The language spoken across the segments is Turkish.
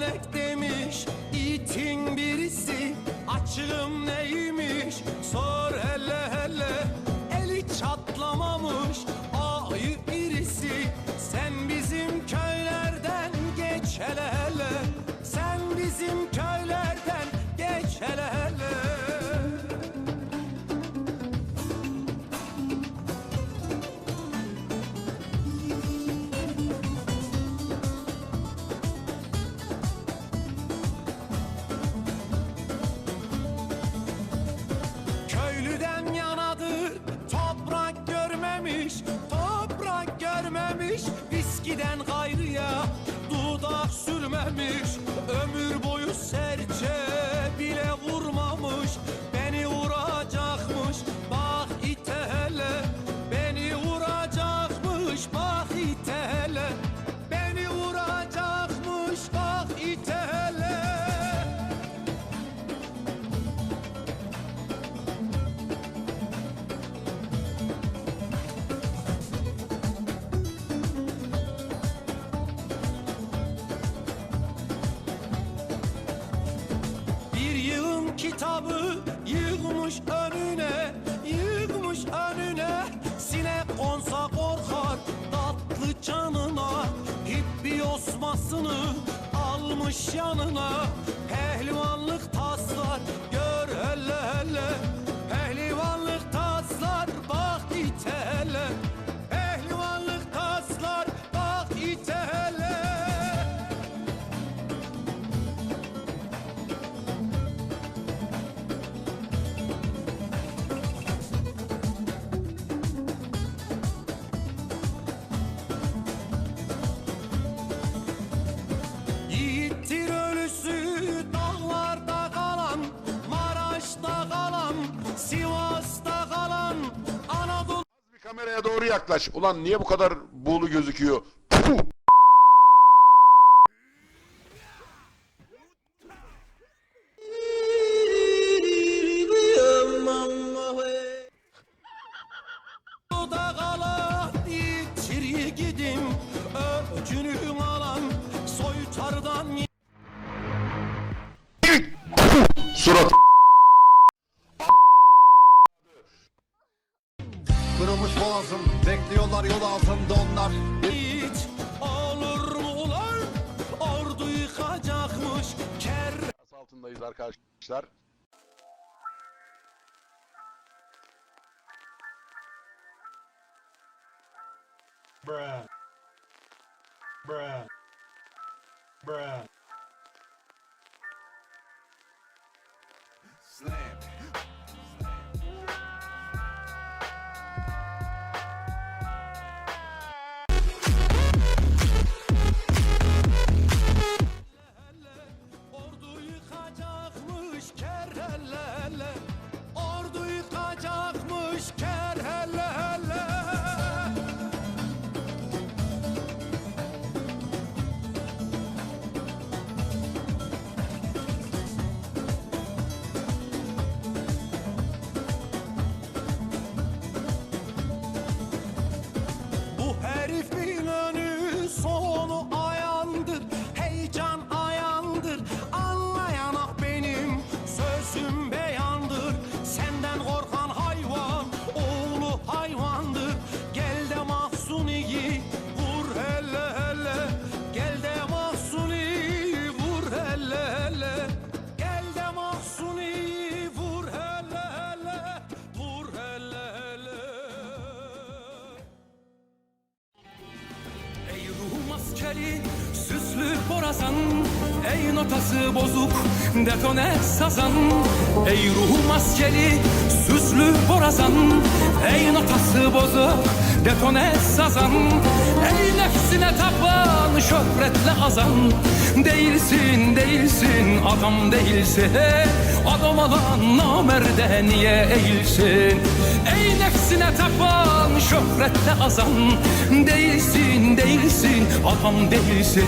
dönek demiş itin birisi Açığım neymiş? Sor he viskiden gayrıya Dudak sürmemiş ömür canına. Hippi osmasını almış yanına. Pehlivanlık taslar gör hele hele. Kameraya doğru yaklaş. Ulan niye bu kadar buğulu gözüküyor? Puh! Surat. Altındayız arkadaşlar. Bruh. Bruh. Süslü borazan Ey notası bozuk, detone sazan. Ey ruhu maskeli, süslü borazan Ey notası bozuk, detone sazan. Ey nefsine tapan, şöhretle azan. Değilsin, değilsin, adam değilsin Adam olan namerde niye eğilsin? Ey nefsine tapan, şöhretle azan. Değilsin, değilsin, adam değilsin.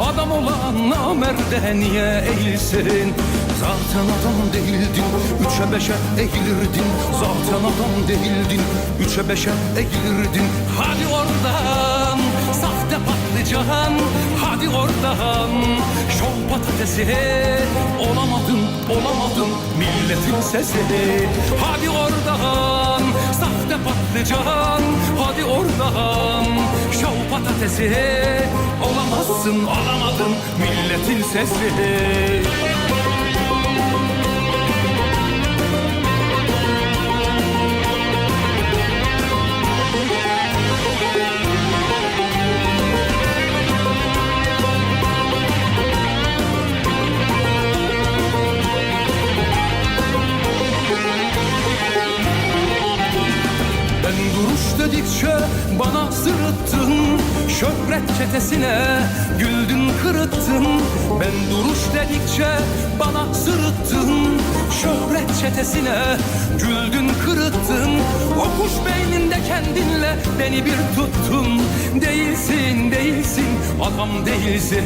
Adam olan namerde niye eğilsin? Zaten adam değildin, üçe beşe eğilirdin. Zaten adam değildin, üçe beşe eğilirdin. Hadi oradan, sahte patlıcan. Hadi oradan Şov patatesi. Olamadın milletin sesi. Hadi oradan Sahte patlıcan. Hadi oradan Şov patatesi. Olamazsın olamadın milletin sesi Şöhret çetesine güldün kırıttın Ben duruş dedikçe bana sırıttın. Şöhret çetesine güldün kırıttın O kuş beyninde kendinle beni bir tuttun. Değilsin değilsin adam değilsin.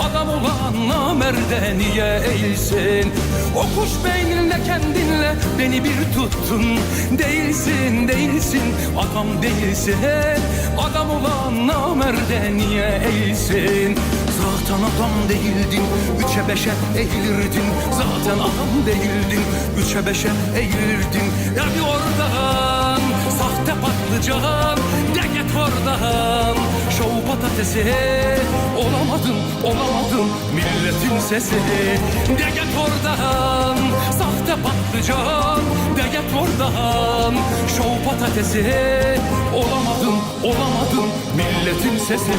Adam olan namerde niye eğilsin? O kuş beyninde kendinle beni bir tuttun. Değilsin değilsin adam değilsin. Adam olan namerde niye eğilsin? Zaten adam değildin Üçe beşe eğilirdin. Zaten adam değildin Üçe beşe eğilirdin. Hadi oradan Sahte patlıcan. De git oradan patatesi. Olamadın olamadın Milletin sesi. De git oradan Sahte patlıcan. De git oradan Şov patatesi. Olamadın olamadın Milletin sesi